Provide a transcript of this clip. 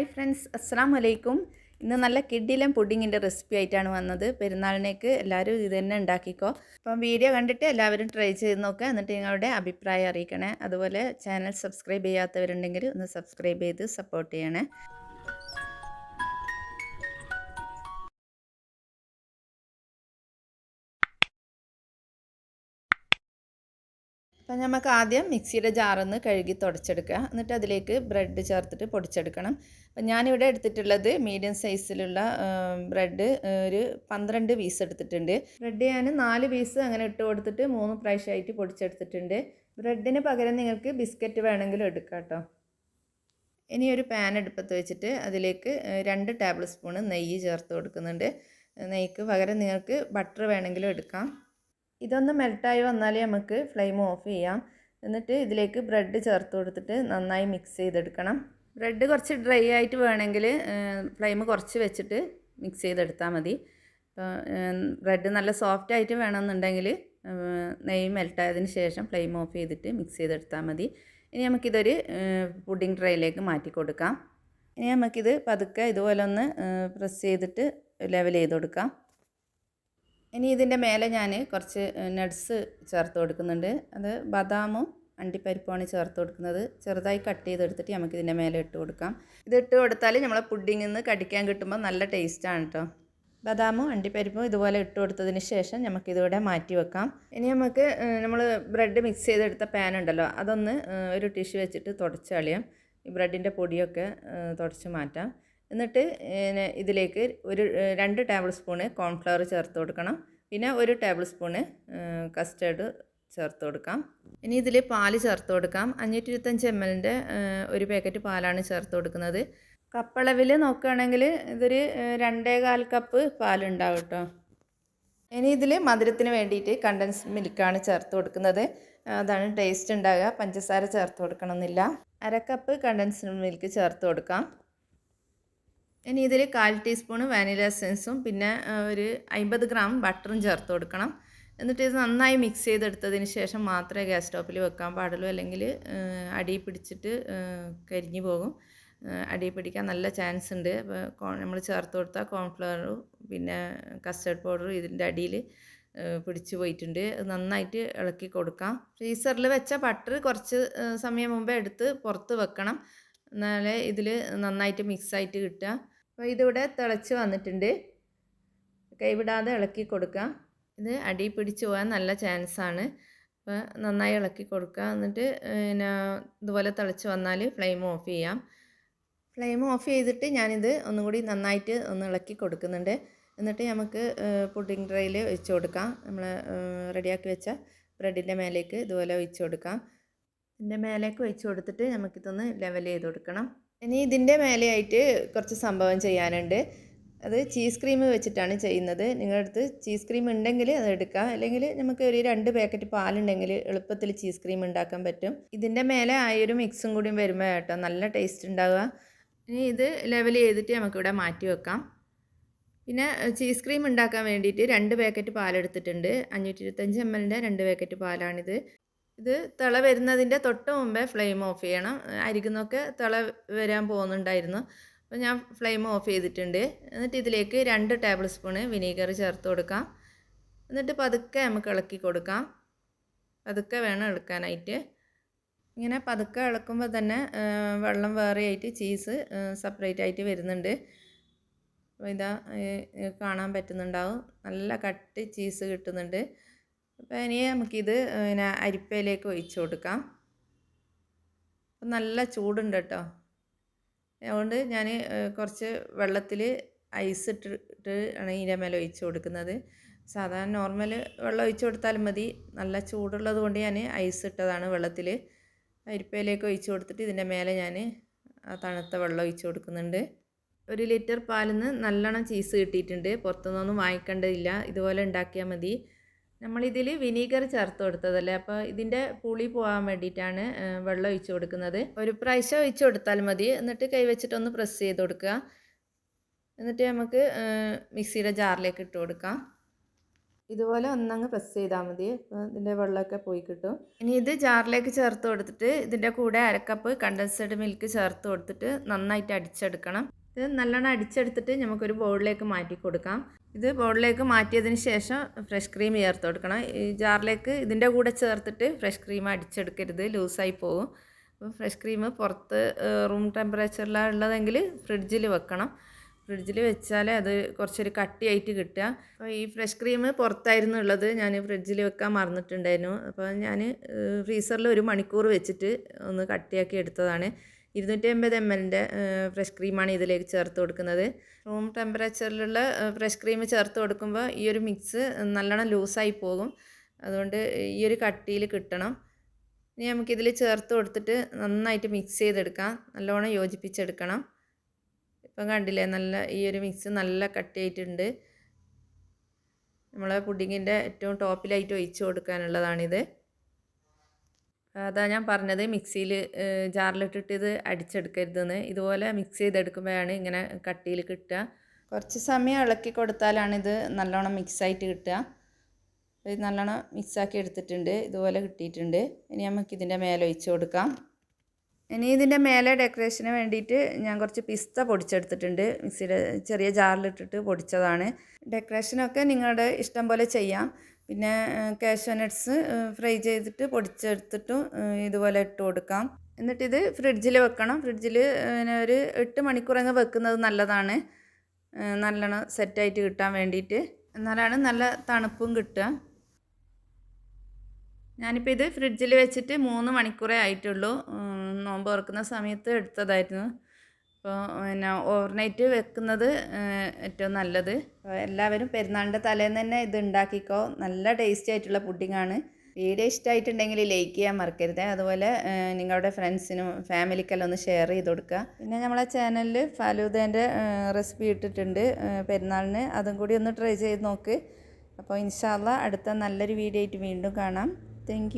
Hi friends അസ്സാം വലൈക്കും ഇന്ന് നല്ല കിഡിലം പുഡിങ്ങിന്റെ റെസിപ്പി ആയിട്ടാണ് വന്നത്. പെരുന്നാളിനേക്ക് എല്ലാവരും ഇത് തന്നെ ഉണ്ടാക്കിക്കോ. അപ്പം വീഡിയോ കണ്ടിട്ട് എല്ലാവരും ട്രൈ ചെയ്ത് നോക്കുക എന്നിട്ട് നിങ്ങളുടെ അഭിപ്രായം അറിയിക്കണേ. അതുപോലെ ചാനൽ സബ്സ്ക്രൈബ് ചെയ്യാത്തവരുണ്ടെങ്കിൽ ഒന്ന് സബ്സ്ക്രൈബ് ചെയ്ത് സപ്പോർട്ട് ചെയ്യണേ. നമുക്ക് ആദ്യം മിക്സിയുടെ ജാറൊന്ന് കഴുകി തുടച്ചെടുക്കുക. എന്നിട്ട് അതിലേക്ക് ബ്രെഡ് ചേർത്തിട്ട് പൊടിച്ചെടുക്കണം. അപ്പം ഞാനിവിടെ എടുത്തിട്ടുള്ളത് മീഡിയം സൈസിലുള്ള ബ്രെഡ് ഒരു പന്ത്രണ്ട് പീസ് എടുത്തിട്ടുണ്ട്. ബ്രെഡ് ഞാൻ നാല് പീസ് അങ്ങനെ ഇട്ട് കൊടുത്തിട്ട് മൂന്ന് പ്രാവശ്യമായിട്ട് പൊടിച്ചെടുത്തിട്ടുണ്ട്. ബ്രെഡിന് പകരം നിങ്ങൾക്ക് ബിസ്ക്കറ്റ് വേണമെങ്കിലും എടുക്കാം കേട്ടോ. ഇനി ഒരു പാൻ അടുപ്പത്ത് വെച്ചിട്ട് അതിലേക്ക് രണ്ട് ടേബിൾ സ്പൂണ് നെയ്യ് ചേർത്ത് കൊടുക്കുന്നുണ്ട്. നെയ്ക്ക് പകരം നിങ്ങൾക്ക് ബട്ടർ വേണമെങ്കിലും എടുക്കാം. ഇതൊന്ന് മെൽട്ടായി വന്നാലേ നമുക്ക് ഫ്ലെയിം ഓഫ് ചെയ്യാം. എന്നിട്ട് ഇതിലേക്ക് ബ്രെഡ് ചേർത്ത് കൊടുത്തിട്ട് നന്നായി മിക്സ് ചെയ്തെടുക്കണം. ബ്രെഡ് കുറച്ച് ഡ്രൈ ആയിട്ട് വേണമെങ്കിൽ ഫ്ലെയിം കുറച്ച് വെച്ചിട്ട് മിക്സ് ചെയ്തെടുത്താൽ മതി. ബ്രെഡ് നല്ല സോഫ്റ്റ് ആയിട്ട് വേണമെന്നുണ്ടെങ്കിൽ നെയ്യ് മെൽട്ടായതിന് ശേഷം ഫ്ലെയിം ഓഫ് ചെയ്തിട്ട് മിക്സ് ചെയ്തെടുത്താൽ മതി. ഇനി നമുക്കിതൊരു പുഡിംഗ് ട്രേയിലേക്ക് മാറ്റി കൊടുക്കാം. ഇനി നമുക്കിത് പതുക്കെ ഇതുപോലെ ഒന്ന് പ്രസ് ചെയ്തിട്ട് ലെവൽ ചെയ്ത് കൊടുക്കാം. ഇനി ഇതിന്റെ മേലെ ഞാൻ കുറച്ച് നട്ട്സ് ചേർത്ത് കൊടുക്കുന്നുണ്ട്. അത് ബദാമും അണ്ടിപ്പരിപ്പുമാണ് ചേർത്ത് കൊടുക്കുന്നത്. ചെറുതായി കട്ട് ചെയ്തെടുത്തിട്ട് നമുക്ക് ഇതിന്റെ മേലെ ഇട്ട് കൊടുക്കാം. ഇത് ഇട്ട് കൊടുത്താൽ നമ്മളെ പുഡിങ്ങിൽ നിന്ന് കടിക്കാൻ കിട്ടുമ്പോൾ നല്ല ടേസ്റ്റാണ് കേട്ടോ ബദാമും അണ്ടിപ്പരിപ്പും ഇതുപോലെ ഇട്ട് കൊടുത്തതിന് ശേഷം നമുക്ക് നമുക്കിതിവിടെ മാറ്റി വെക്കാം. ഇനി നമുക്ക് നമ്മൾ ബ്രെഡ് മിക്സ് ചെയ്തെടുത്ത പാൻ ഉണ്ടല്ലോ അതൊന്ന് ഒരു ടിഷ്യൂ വെച്ചിട്ട് തുടച്ച് കളയാം. ഈ ബ്രെഡിന്റെ പൊടിയൊക്കെ തുടച്ച് മാറ്റാം. എന്നിട്ട് ഇതിലേക്ക് ഒരു രണ്ട് ടേബിൾ സ്പൂണ് കോൺഫ്ലവർ ചേർത്ത് കൊടുക്കണം. പിന്നെ ഒരു ടേബിൾ സ്പൂണ് കസ്റ്റേർഡ് ചേർത്ത് കൊടുക്കാം. ഇനി ഇതിൽ പാൽ ചേർത്ത് കൊടുക്കാം. അഞ്ഞൂറ്റി ഇരുപത്തഞ്ച് എം എല്ലിന്റെ ഒരു പാക്കറ്റ് പാലാണ് ചേർത്ത് കൊടുക്കുന്നത്. കപ്പളവിൽ നോക്കുകയാണെങ്കിൽ ഇതൊരു രണ്ടേകാൽ കപ്പ് പാലുണ്ടാവും കേട്ടോ ഇനി ഇതിൽ മധുരത്തിന് വേണ്ടിയിട്ട് കണ്ടൻസ് മിൽക്കാണ് ചേർത്ത് കൊടുക്കുന്നത്. അതാണ് ടേസ്റ്റ് ഉണ്ടാകുക പഞ്ചസാര ചേർത്ത് കൊടുക്കണമെന്നില്ല. അര കപ്പ് കണ്ടൻസ്ഡ് മിൽക്ക് ചേർത്ത് കൊടുക്കാം. ഇനി ഇതിൽ കാൽ ടീസ്പൂൺ വാനില എസൻസും പിന്നെ ഒരു അമ്പത് ഗ്രാം ബട്ടറും ചേർത്ത് കൊടുക്കണം. എന്നിട്ട് ഇത് നന്നായി മിക്സ് ചെയ്തെടുത്തതിന് ശേഷം മാത്രമേ ഗ്യാസ് സ്റ്റോപ്പിൽ വെക്കാൻ പാടുള്ളൂ. അല്ലെങ്കിൽ അടി പിടിച്ചിട്ട് കരിഞ്ഞു പോകും. അടി പിടിക്കാൻ നല്ല ചാൻസ് ഉണ്ട്. അപ്പോൾ നമ്മൾ ചേർത്ത് കൊടുത്താൽ കോൺഫ്ലവറും പിന്നെ കസ്റ്റർഡ് പൗഡറും ഇതിന്റെ അടിയിൽ പിടിച്ചു പോയിട്ടുണ്ട്. നന്നായിട്ട് ഇളക്കി കൊടുക്കാം. ഫ്രീസറിൽ വെച്ച ബട്ടർ കുറച്ച് സമയം മുമ്പേ എടുത്ത് പുറത്ത് വെക്കണം. എന്നാലേ ഇതിൽ നന്നായിട്ട് മിക്സായിട്ട് കിട്ടുക. അപ്പോൾ ഇതിവിടെ തിളച്ച് വന്നിട്ടുണ്ട്. കൈവിടാതെ ഇളക്കി കൊടുക്കുക ഇത് അടി പിടിച്ച് പോകാൻ നല്ല ചാൻസാണ് അപ്പോൾ നന്നായി ഇളക്കി കൊടുക്കുക എന്നിട്ട് പിന്നെ ഇതുപോലെ തിളച്ച് വന്നാൽ ഫ്ലെയിം ഓഫ് ചെയ്യാം. ഫ്ലെയിം ഓഫ് ചെയ്തിട്ട് ഞാനിത് ഒന്നും കൂടി നന്നായിട്ട് ഒന്ന് ഇളക്കി കൊടുക്കുന്നുണ്ട്. എന്നിട്ട് നമുക്ക് പുഡിംഗ് ട്രേയിൽ ഒഴിച്ച് കൊടുക്കാം. നമ്മൾ റെഡിയാക്കി വെച്ച ബ്രെഡിന്റെ മേലേക്ക് ഇതുപോലെ ഒഴിച്ച് കൊടുക്കാം. ഇതിന്റെ മേലേക്ക് ഒഴിച്ച് കൊടുത്തിട്ട് നമുക്കിതൊന്ന് ലെവൽ ചെയ്ത് കൊടുക്കണം. ഇനി ഇതിന്റെ മേലെയായിട്ട് കുറച്ച് സംഭവം ചെയ്യാനുണ്ട്. അത് ചീസ് ക്രീം വെച്ചിട്ടാണ് ചെയ്യുന്നത്. നിങ്ങളുടെ അടുത്ത് ചീസ് ക്രീം ഉണ്ടെങ്കിൽ അത് എടുക്കാം. അല്ലെങ്കിൽ നമുക്ക് ഒരു രണ്ട് പാക്കറ്റ് പാലുണ്ടെങ്കിൽ എളുപ്പത്തിൽ ചീസ് ക്രീം ഉണ്ടാക്കാൻ പറ്റും. ഇതിന്റെ മേലെ ആ ഒരു മിക്സും കൂടിയും വരുമ്പോൾ കേട്ടോ നല്ല ടേസ്റ്റ് ഉണ്ടാവുക. ഇനി ഇത് ലെവൽ ചെയ്തിട്ട് നമുക്കിവിടെ മാറ്റി വെക്കാം. പിന്നെ ചീസ് ക്രീം ഉണ്ടാക്കാൻ വേണ്ടിയിട്ട് രണ്ട് പാക്കറ്റ് പാലെടുത്തിട്ടുണ്ട്. അഞ്ഞൂറ്റി ഇരുപത്തഞ്ച് എം എല്ലിന്റെ രണ്ട് പാക്കറ്റ് പാലാണിത്. ഇത് തിള വരുന്നതിന്റെ തൊട്ട് മുമ്പേ ഫ്ലെയിം ഓഫ് ചെയ്യണം. അരിക്കുന്നൊക്കെ തിള വരാൻ പോകുന്നുണ്ടായിരുന്നു. അപ്പോൾ ഞാൻ ഫ്ലെയിം ഓഫ് ചെയ്തിട്ടുണ്ട്. എന്നിട്ട് ഇതിലേക്ക് രണ്ട് ടേബിൾ സ്പൂണ് വിനീഗർ ചേർത്ത് കൊടുക്കാം. എന്നിട്ട് പതുക്കെ നമുക്ക് ഇളക്കി കൊടുക്കാം. പതുക്കെ വേണം ഇളക്കാനായിട്ട്. ഇങ്ങനെ പതുക്കെ ഇളക്കുമ്പോൾ തന്നെ വെള്ളം വേറെ ആയിട്ട് ചീസ് സെപ്പറേറ്റ് ആയിട്ട് വരുന്നുണ്ട്. അപ്പോൾ ഇതാ കാണാൻ പറ്റുന്നുണ്ടാവും. നല്ല കട്ടി ചീസ് കിട്ടുന്നുണ്ട്. അപ്പോൾ ഇനി നമുക്കിത് പിന്നെ അരിപ്പയിലേക്ക് ഒഴിച്ചു കൊടുക്കാം. അപ്പം നല്ല ചൂടുണ്ട് കേട്ടോ. അതുകൊണ്ട് ഞാൻ കുറച്ച് വെള്ളത്തിൽ ഐസ് ഇട്ടിട്ട് ആണ് ഇതിന്റെ മേലെ ഒഴിച്ച് കൊടുക്കുന്നത്. സാധാരണ നോർമൽ വെള്ളം ഒഴിച്ച് കൊടുത്താലും മതി. നല്ല ചൂടുള്ളത് കൊണ്ട് ഞാൻ ഐസ് ഇട്ടതാണ് വെള്ളത്തിൽ അരിപ്പയിലേക്ക് ഒഴിച്ച് കൊടുത്തിട്ട് ഇതിന്റെ മേലെ ഞാൻ ആ തണുത്ത വെള്ളം ഒഴിച്ച് കൊടുക്കുന്നുണ്ട്. ഒരു ലിറ്റർ പാലിൽ നിന്ന് നല്ലോണം ചീസ് കിട്ടിയിട്ടുണ്ട്. പുറത്തുനിന്നൊന്നും വാങ്ങിക്കേണ്ടതില്ല. ഇതുപോലെ ഉണ്ടാക്കിയാൽ മതി. നമ്മളിതിൽ വിനീഗർ ചേർത്ത് കൊടുത്തതല്ലേ? അപ്പോൾ ഇതിന്റെ പുളി പോകാൻ വേണ്ടിയിട്ടാണ് വെള്ളം ഒഴിച്ച് കൊടുക്കുന്നത്. ഒരു പ്രാവശ്യം ഒഴിച്ച് കൊടുത്താൽ മതി. എന്നിട്ട് കൈവച്ചിട്ടൊന്ന് പ്രസ് ചെയ്ത് കൊടുക്കുക. എന്നിട്ട് നമുക്ക് മിക്സിയുടെ ജാറിലേക്ക് ഇട്ട് കൊടുക്കാം. ഇതുപോലെ ഒന്നങ്ങ് പ്രസ് ചെയ്താൽ മതി. ഇതിന്റെ വെള്ളമൊക്കെ പോയി കിട്ടും. ഇനി ഇത് ജാറിലേക്ക് ചേർത്ത് കൊടുത്തിട്ട് ഇതിന്റെ കൂടെ അരക്കപ്പ് കണ്ടൻസഡ് മിൽക്ക് ചേർത്ത് കൊടുത്തിട്ട് നന്നായിട്ട് അടിച്ചെടുക്കണം. ഇത് നല്ലോണം അടിച്ചെടുത്തിട്ട് നമുക്കൊരു ബൗളിലേക്ക് മാറ്റി കൊടുക്കാം. ഇത് ബോളിലേക്ക് മാറ്റിയതിന് ശേഷം ഫ്രഷ് ക്രീം ചേർത്ത് കൊടുക്കണം. ഈ ജാറിലേക്ക് ഇതിന്റെ കൂടെ ചേർത്തിട്ട് ഫ്രഷ് ക്രീം അടിച്ചെടുക്കരുത്. ലൂസായി പോകും അപ്പോൾ ഫ്രഷ് ക്രീം പുറത്ത് റൂം ടെമ്പറേച്ചറിലാണ് ഉള്ളതെങ്കിൽ ഫ്രിഡ്ജിൽ വെക്കണം. ഫ്രിഡ്ജിൽ വെച്ചാൽ അത് കുറച്ചൊരു കട്ടിയായിട്ട് കിട്ടുക. അപ്പോൾ ഈ ഫ്രഷ് ക്രീം പുറത്തായിരുന്നു ഉള്ളത്. ഞാൻ ഫ്രിഡ്ജിൽ വെക്കാൻ മറന്നിട്ടുണ്ടായിരുന്നു. അപ്പോൾ ഞാൻ ഫ്രീസറിൽ ഒരു മണിക്കൂർ വെച്ചിട്ട് ഒന്ന് കട്ടിയാക്കി എടുത്തതാണ്. ഇരുന്നൂറ്റി അമ്പത് എം എല്ലിന്റെ ഫ്രഷ് ക്രീമാണ് ഇതിലേക്ക് ചേർത്ത് കൊടുക്കുന്നത്. റൂം ടെമ്പറേച്ചറിലുള്ള ഫ്രഷ് ക്രീം ചേർത്ത് കൊടുക്കുമ്പോൾ ഈ ഒരു മിക്സ് നല്ലോണം ലൂസായി പോകും. അതുകൊണ്ട് ഈ ഒരു കട്ടിയിൽ കിട്ടണം. ഇനി നമുക്കിതിൽ ചേർത്ത് കൊടുത്തിട്ട് നന്നായിട്ട് മിക്സ് ചെയ്തെടുക്കാം. നല്ലോണം യോജിപ്പിച്ചെടുക്കണം. ഇപ്പം കണ്ടില്ലേ നല്ല ഈ ഒരു മിക്സ് നല്ല കട്ടിയായിട്ടുണ്ട്. നമ്മളെ പുഡിങ്ങിന്റെ ഏറ്റവും ടോപ്പിലായിട്ട് ഒഴിച്ച് കൊടുക്കാനുള്ളതാണിത്. അതാ ഞാൻ പറഞ്ഞത് മിക്സിയിൽ ജാറിലിട്ടിട്ട് ഇത് അടിച്ചെടുക്കരുതെന്ന്. ഇതുപോലെ മിക്സ് ചെയ്തെടുക്കുമ്പോഴാണ് ഇങ്ങനെ കട്ടിയിൽ കിട്ടുക. കുറച്ച് സമയം ഇളക്കി കൊടുത്താലാണ് ഇത് നല്ലോണം മിക്സായിട്ട് കിട്ടുക. ഇത് നല്ലോണം മിക്സാക്കി എടുത്തിട്ടുണ്ട്. ഇതുപോലെ കിട്ടിയിട്ടുണ്ട്. ഇനി നമുക്ക് ഇതിന്റെ മേലെ ഒഴിച്ച് കൊടുക്കാം. ഇനി ഇതിന്റെ മേലെ ഡെക്കറേഷന് വേണ്ടിയിട്ട് ഞാൻ കുറച്ച് പിസ്ത പൊടിച്ചെടുത്തിട്ടുണ്ട്. മിക്സിയുടെ ചെറിയ ജാറിലിട്ടിട്ട് പൊടിച്ചതാണ്. ഡെക്കറേഷനൊക്കെ നിങ്ങളുടെ ഇഷ്ടം പോലെ ചെയ്യാം. പിന്നെ കാഷ്യൂ നട്ട്സ് ഫ്രൈ ചെയ്തിട്ട് പൊടിച്ചെടുത്തിട്ടും ഇതുപോലെ ഇട്ട് കൊടുക്കാം. എന്നിട്ടിത് ഫ്രിഡ്ജിൽ വെക്കണം. ഫ്രിഡ്ജിൽ പിന്നെ ഒരു എട്ട് മണിക്കൂറങ്ങ് വെക്കുന്നത് നല്ലതാണ്. നല്ലോണം സെറ്റായിട്ട് കിട്ടാൻ വേണ്ടിയിട്ട്. എന്നാലാണ് നല്ല തണുപ്പും കിട്ടുക. ഞാനിപ്പോൾ ഇത് ഫ്രിഡ്ജിൽ വെച്ചിട്ട് മൂന്ന് മണിക്കൂറേ ആയിട്ടുള്ളൂ. നോമ്പ് തുറക്കുന്ന സമയത്ത് എടുത്തതായിരുന്നു. അപ്പോൾ പിന്നെ ഓവർനൈറ്റ് വെക്കുന്നത് ഏറ്റവും നല്ലത്. എല്ലാവരും പെരുന്നാളിന്റെ തലേന്ന് തന്നെ ഇത് ഉണ്ടാക്കിക്കോ. നല്ല ടേസ്റ്റി ആയിട്ടുള്ള പുഡിങ്ങാണ് വീഡിയോ ഇഷ്ടമായിട്ടുണ്ടെങ്കിൽ ലൈക്ക് ചെയ്യാൻ മറക്കരുത്. അതുപോലെ നിങ്ങളുടെ ഫ്രണ്ട്സിനും ഫാമിലിക്കെല്ലാം ഒന്ന് ഷെയർ ചെയ്ത് കൊടുക്കുക. പിന്നെ നമ്മളെ ചാനലിൽ ഫലൂദേന്റെ റെസിപ്പി ഇട്ടിട്ടുണ്ട് പെരുന്നാളിന്. അതും കൂടി ഒന്ന് ട്രൈ ചെയ്ത് നോക്ക്. അപ്പോൾ ഇൻഷാല്ല അടുത്ത നല്ലൊരു വീഡിയോ ആയിട്ട് വീണ്ടും കാണാം. താങ്ക്